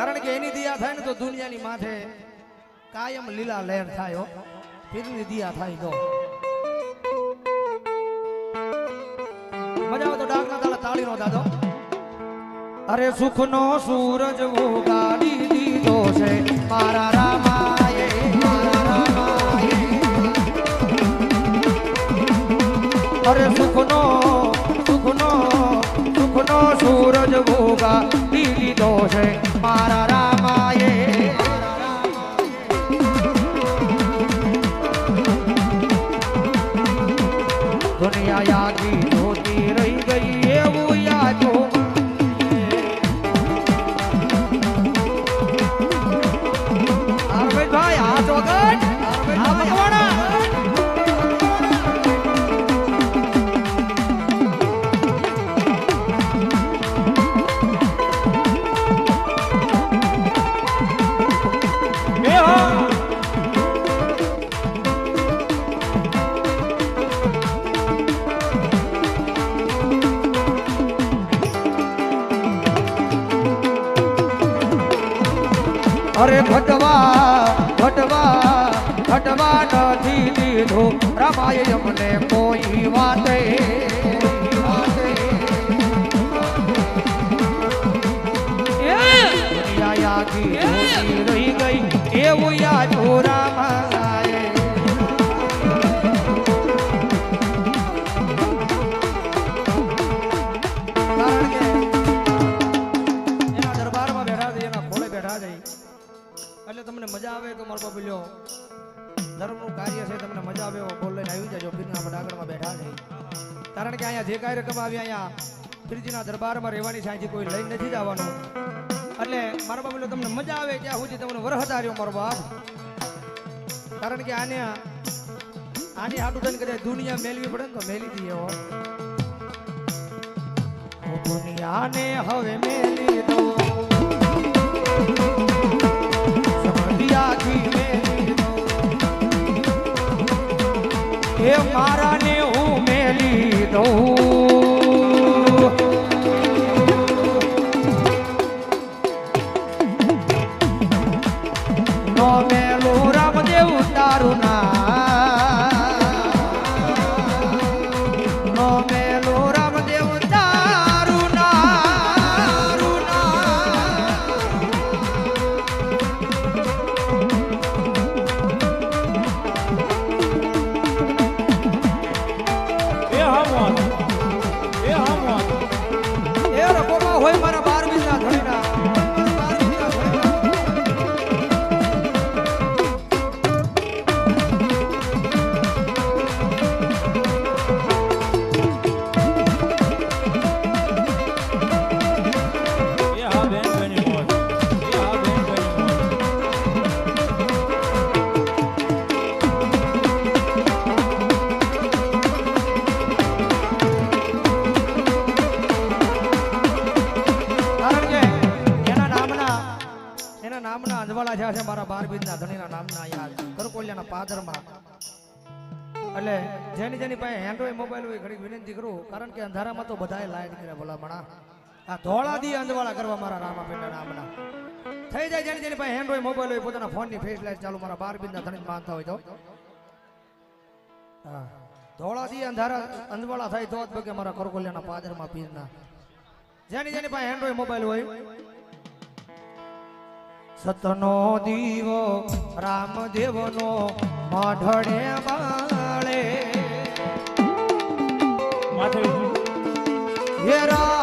કારણ કે એની દિયા થાય ને તો દુનિયાની માથે કાયમ લીલા લહેર થાય હો. પીરની થાય તો. મજા આવે તો ડાકના તાળા તાળીનો દાદો. અરે સુખનો સૂરજ ઉગાડી દીધો છે. મારા રામાએ મારા રામાએ. અરે સુખનો સુખનો સુખનો સૂરજ ઉગાડી દીધો છે અરે ભટવા ભટવા ભટવા નથી દીધો રમાય અમને કોઈ વાતે. રહી ગઈ. એવું યાદ રામાએ કારણ કે રકમ આવી અહીંયા શ્રીજીના દરબારમાં રહેવાની છે કોઈ લઈને નથી જવાનું. એટલે મારા બાપુ તમને મજા આવે ત્યાં સુધી તમને વરહતા રહ્યો મારો બાપ. કારણ કે આને આની હાટું થઈને કદાચ દુનિયા મેળવી પડે ને તો મેલી દઈએ હો. દુનિયાને હવે મેલી દો. મારા મેલી દો એ મારાને હું મેલી દઉં નો મેલો રામદેવ તારું અંજવાળા છે મારા બાર બીજના ધણીના નામના અહીંયા કરકોલિયાના પાદરમાં. એટલે જેની જેની પાસે એન્ડ્રોઈડ મોબાઈલ હોય ઘણી વિનંતી કરું, કારણ કે અંધારામાં તો બધાએ લાઈટ કરે ભલામણા. આ ધોળા દી અંજવાળા કરવા મારા રામાપીરના નામના. થઈ જાય જેની જેની પાસે એન્ડ્રોઈડ મોબાઈલ હોય, પોતાના ફોનની ફેસ લાઈટ ચાલુ, મારા બાર બીજના ધણી માનતા હોય તો. હા. ધોળાદી અંધારા અંધવાળા થાય તો જ બગે મારા કરકોલિયાના પાદરમાં પીરના. જેની જેની પાસે એન્ડ્રોઈડ મોબાઈલ હોય સતનો દીવો રામદેવનો માઢડે બાળે હે રાખજે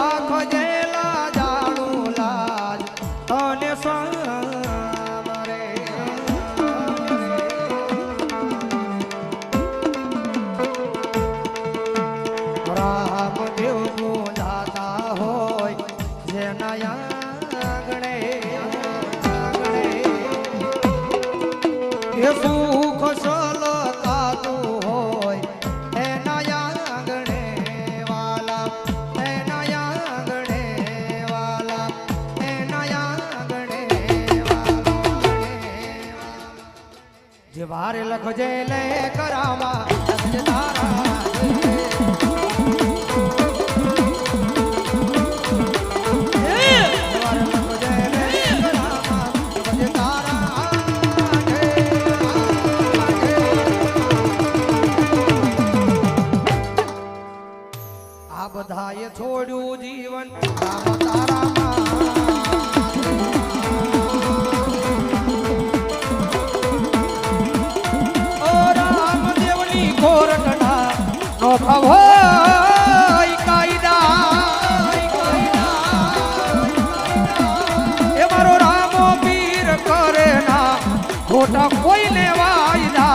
ખોટા કોઈ લેવાય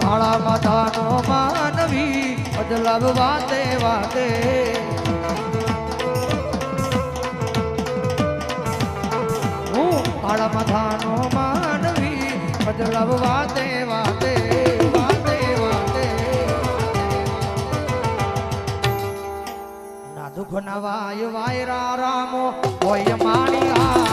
કાળા માથાનો માનવી બદલાવવા દેવા દે. કાળા માથાનો માનવી બદલાવવા દેવા વાતે દુઃખ નવાય વાય વાયરા રામો હોય માણી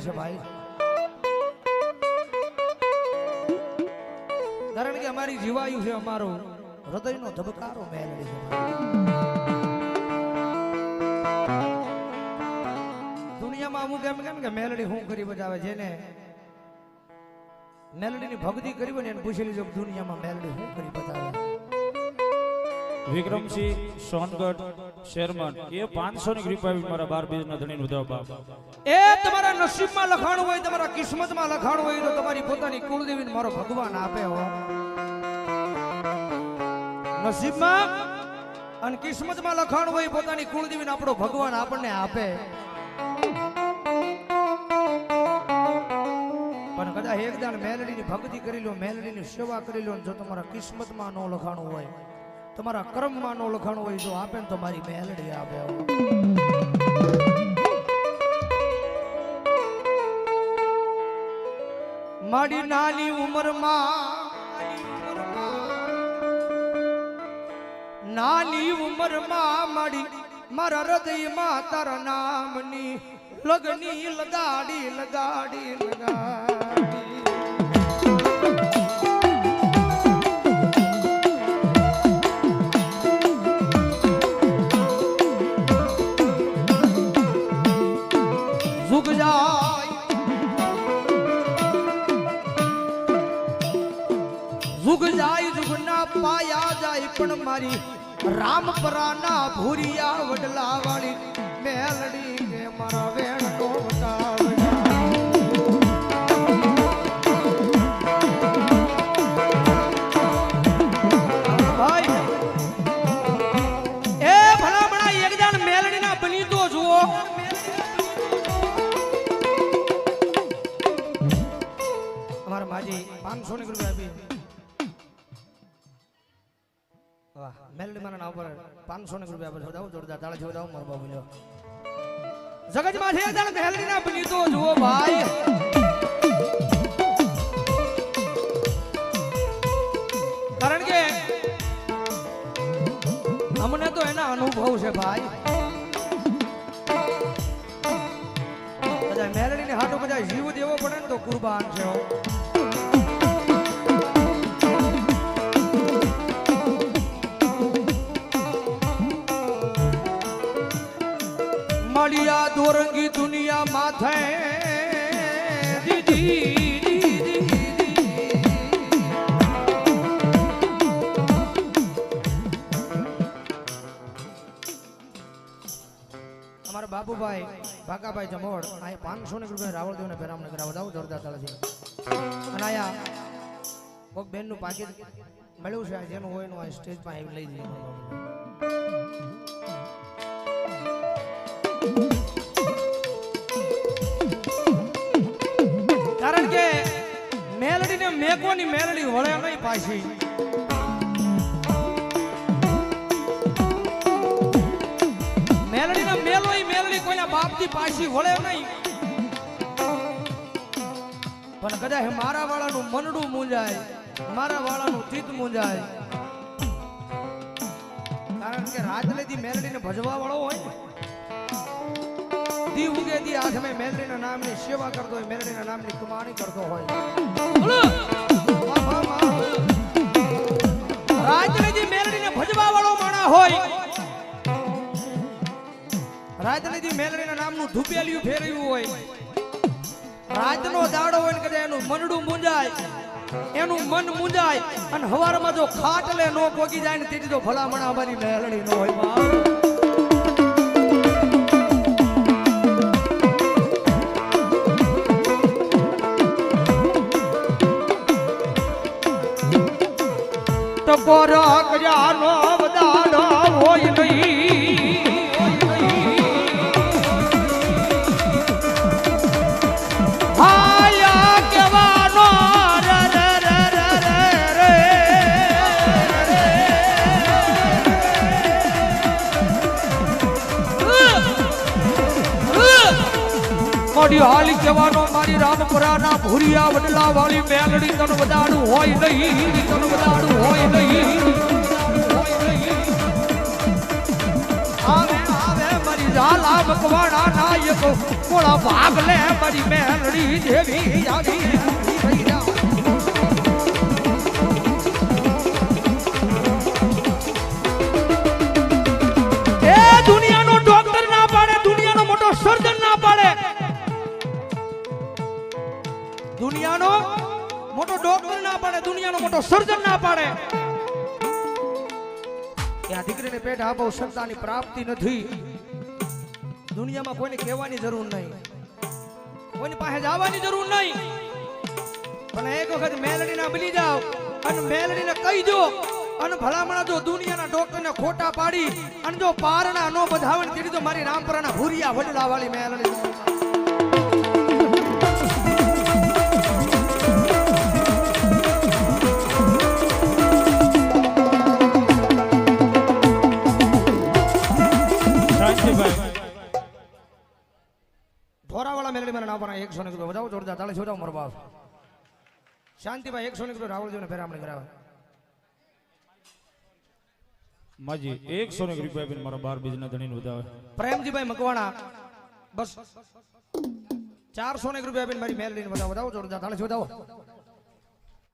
મેલડી છે ભાઈ. કારણ કે અમારી જીવાયુ છે અમારો હૃદયનો ધબકારો મેલડી છે દુનિયામાં અમુક એમ કેમ કે મેલડી હું કરી બજાવે જેને મેલડીની ભક્તિ કરી બને એને પૂછી લીધું દુનિયામાં મેલડી હું કરી બતાવે. વિક્રમસિંહ સોનગઢ. શેરમન, એ પાંચસો ની કૃપા મારા બાર બીજ ના ધણી ઉધા બાપ. એ તમારા નસીબમાં લખાણ હોય, તમારા કિસ્મતમાં લખાણ હોય, તો તમારી પોતાની કુળદેવીને મારો ભગવાન આપે હો. નસીબમાં અને કિસ્મતમાં લખાણ હોય, પોતાની કુળદેવીને આપણો ભગવાન આપણને આપે. પણ કદાચ એક મેલડી મેલડીની ભક્તિ કરી લો, મેલડીની સેવા કરી લો જો તમારા કિસ્મતમાં ન લખાણું હોય તમારા કર્મમાં નો લખાણું હોય જો આપે ને તો મારી મેલડી આપે. મારી નાની ઉંમરમાં નાની ઉંમરમાં મારી, મારા હૃદયમાં તારા નામની લગની લગાડી લગાડી લગાડી. વાહ, મેલડી મારા નામ પર 500 ને રૂપિયા પર જોડાવ જોરદાર તાળા જોડાવ મારો બાબુ લ્યો. જગતમાં છે જાણ મેલડી ના બની તો જુઓ ભાઈ. કારણ કે અમને તો એના અનુભવ છે ભાઈ. બધા મેલડીને હાટો બધા જીવ દેવો પડે ને તો કુરબાન છે ભાગાભાઈ જમોડ અહીંયા પાંચસો ને રૂપિયા રાવળદેવને પહેરામણ કરાવો દાવ જોરદાર અને અહીંયા કોક બેનનું પાકીટ મળ્યું છે, જેનું હોય એનું સ્ટેજ પર લઈ જઈએ. કારણ કે મેલડીને મેકોની મેલડી વળે નહીં પાછી. પાછી વળે નહીં. પણ કદાચ મારા વાળાનું મનડું મૂંઝાય, મારા વાળાનું ચિત મૂંઝાય. કારણ કે રાજલેથી મેલડીને ભજવા વાળો હોય ને, દી ઉગે દી આ સમય મેલડીના નામની સેવા કરતો હોય, મેલડીના નામની કમાણી કરતો હોય. રાજનીતિ મેલડીના નામનું ધૂપેલિયું ફેરવ્યું હોય રાતનો દાડો હોય ને કદાચ એનું મનડું મૂંજાય, એનું મન મૂંજાય, અને હવારમાં જો ખાટલે નો પોગી જાય ને તેથી તો ભલામણ અમારી મેલડી નો હોય બાપ. મોડી હાલી જવાનો મારી રામપુરાના ભૂરિયા વડલા વાળી મેલડી તન વધારું હોય નહીં, તન વધારું હોય નહીં. ઝાલા મકવાણા નાયક કોળા ભાગ લે મારી મેલડી દેવી આવી. ડોક્ટર દુનિયાનો મોટો સર્જન ના પાડે. આ દીકરીને પેટ આપો સંતાની પ્રાપ્તિ નથી. દુનિયામાં કોઈને કહેવાની જરૂર નહીં. કોઈની પાસે જવાની જરૂર નહીં. પણ એક વખત મેલડીના બની જાઓ અને મેલડીને કહી દો, અને ભલામણા જો દુનિયાના ડોક્ટરને ખોટા પાડી, અને જો પારણા નો બધાવણ તેની તો મારી રામપરાના ભૂરિયા વડલા વાળી મેલડી. શાંતિભાઈ ધોરાવાળા મેલડી મને ના પણ એકસો ને બજાવો જોરદાર તાળી છોડાવ મારો બાપ. શાંતિભાઈ એકસો ને રાવળજીને ફેરામણી કરાવે માજી એકસો ને રૂપિયા બિન મારા બાર બીજના ધણીને વધાવે. પ્રેમજીભાઈ મકવાણા બસ. ચારસો ને રૂપિયા બિન મારી મેલડીને બતાવો વધાવો જોરદાર તાળી છોડાવો.